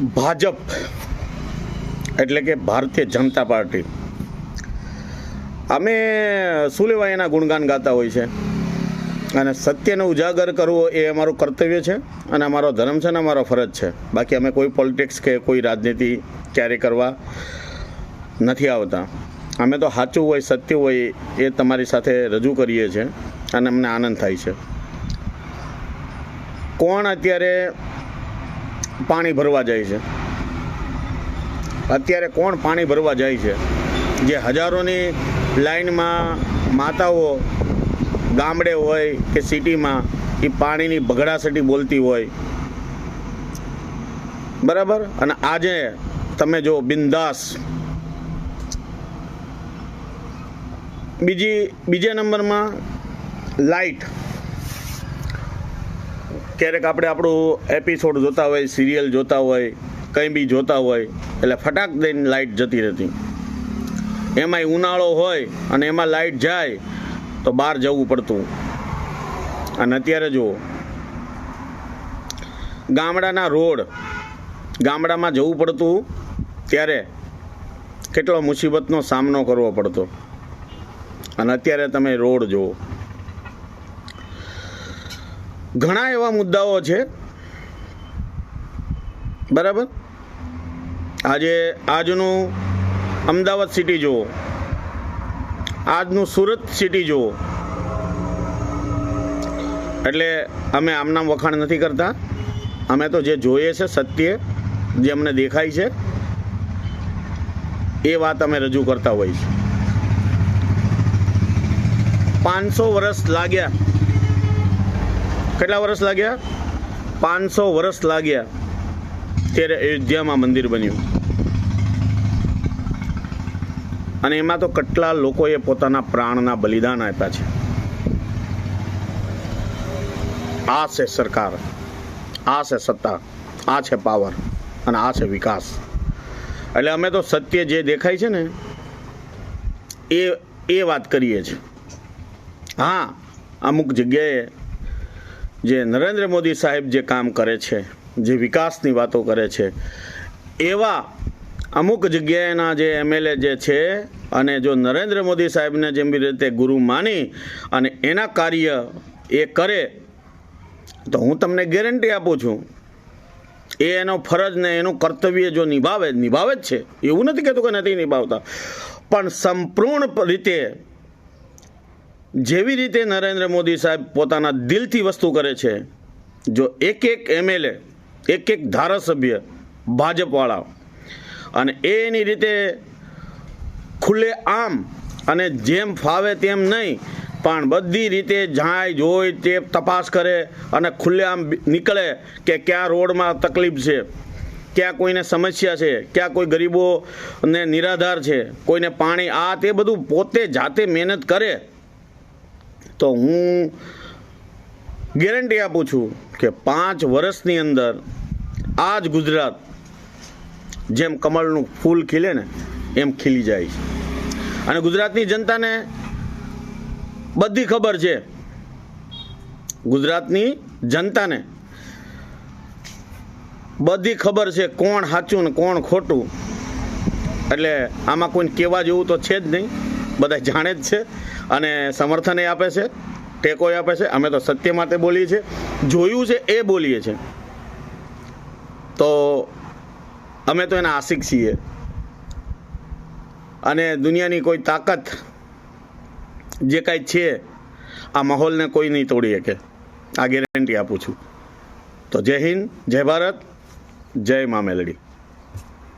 ભાજપ, એટલે કે ભારતીય જનતા પાર્ટી. અમે શું એના ગુણગાન ગાતા હોય છે? અને સત્યને ઉજાગર કરવો એ અમારું કર્તવ્ય છે અને અમારો ધર્મ છે અને અમારો ફરજ છે. બાકી અમે કોઈ પોલિટિક્સ કે કોઈ રાજનીતિ ક્યારે કરવા નથી આવતા. અમે તો સાચું હોય, સત્ય હોય એ તમારી સાથે રજૂ કરીએ છીએ અને અમને આનંદ થાય છે. કોણ અત્યારે પાણી ભરવા જાય છે. અત્યારે કોણ પાણી ભરવા જાય છે? જે હજારોની લાઈનમાં માતાઓ ગામડે હોય કે સિટીમાં, એ પાણીની ભગડાસટી બોલતી હોય. બરાબર? અને આજે તમે જો બિંદાસ. બીજી, બીજા નંબરમાં લાઈટ. ક્યારેક આપણે આપણું એપિસોડ જોતા હોય સિરિયલ જોતા હોય, કંઈ બી જોતા હોય, એટલે ફટાક દઈને લાઈટ જતી રહેતી. એમાંય ઉનાળો હોય અને એમાં લાઇટ જાય, તો બહાર જવું પડતું. અને અત્યારે જુઓ, ગામડાના રોડ, ગામડામાં જવું પડતું ત્યારે કેટલો મુસીબતનો સામનો કરવો પડતો. અને અત્યારે તમે રોડ જુઓ ઘણા એવા મુદ્દાઓ છે. બરાબર? આજે આજનું અમદાવાદ સિટી જુઓ. આજનું સુરત સિટી જુઓ. એટલે અમે આમનામ વખાણ નથી કરતા. અમે તો જે જોઈએ છે સત્ય, જે અમને દેખાય છે, એ વાત અમે રજૂ કરતા હોય છે. પાંચસો વર્ષ લાગ્યા. કેટલા વર્ષ લાગ્યા? પાંચસો વર્ષ લાગ્યા ત્યારે અયોધ્યામાં મંદિર બન્યું. અને એમાં તો કેટલા લોકોએ પોતાના પ્રાણના બલિદાન આપ્યા છે. આ છે સરકાર, આ છે સત્તા, આ છે પાવર, અને આ છે વિકાસ. એટલે અમે તો સત્ય જે દેખાય છે ને, એ એ વાત કરીએ છીએ હા, અમુક જગ્યાએ જે નરેન્દ્ર મોદી સાહેબ જે કામ કરે છે, જે વિકાસની વાતો કરે છે, એવા અમુક જગ્યાએના જે એમએલએ જે છે અને જો નરેન્દ્ર મોદી સાહેબને જેમ રીતે ગુરુ માની અને એના કાર્ય એ કરે, તો હું તમને ગેરંટી આપું છું, એ એનો ફરજ ને એનું કર્તવ્ય જો નિભાવે નિભાવે જ છે. એવું નથી કહેતું કે નથી નિભાવતા. પણ સંપૂર્ણ રીતે જેવી રીતે નરેન્દ્ર મોદી સાહેબ પોતાના દિલથી વસ્તુ કરે છે, જો એક એક એમએલએ, એક એક ધારાસભ્ય ભાજપવાળા અને એની રીતે ખુલ્લે આમ અને જેમ ફાવે તેમ નહીં, પણ બધી રીતે જાય જોઈ તે તપાસ કરે અને ખુલ્લે આમ નીકળે કે ક્યાં રોડમાં તકલીફ છે, ક્યાં કોઈને સમસ્યા છે, ક્યાં કોઈ ગરીબોને નિરાધાર છે, કોઈને પાણી આ તે બધું પોતે જાતે મહેનત કરે તો હું ગેરંટી આપું છું કે પાંચ વર્ષની અંદર આ જ ગુજરાત જેમ કમળનું ફૂલ ખીલે ને, એમ ખીલી જાય છે. અને ગુજરાતની જનતાને બધી ખબર છે, ગુજરાતની જનતાને બધી ખબર છે કોણ સાચું ને કોણ ખોટું. એટલે આમાં કોઈને કહેવા જેવું તો છે જ નહીં બધા જાણે જ છે. અને સમર્થન એ આપે છે, ટેકો આપે છે, અમે તો સત્ય માટે બોલીએ છીએ. જોયું છે, એ બોલીએ છીએ. તો અમે તો એના આશિક છીએ. અને દુનિયાની કોઈ તાકાત જે કાંઈ છે, આ માહોલને કોઈ નહીં તોડી શકે. આ ગેરંટી આપું છું. તો જય હિન્દ, જય ભારત, જય મા મેલડી.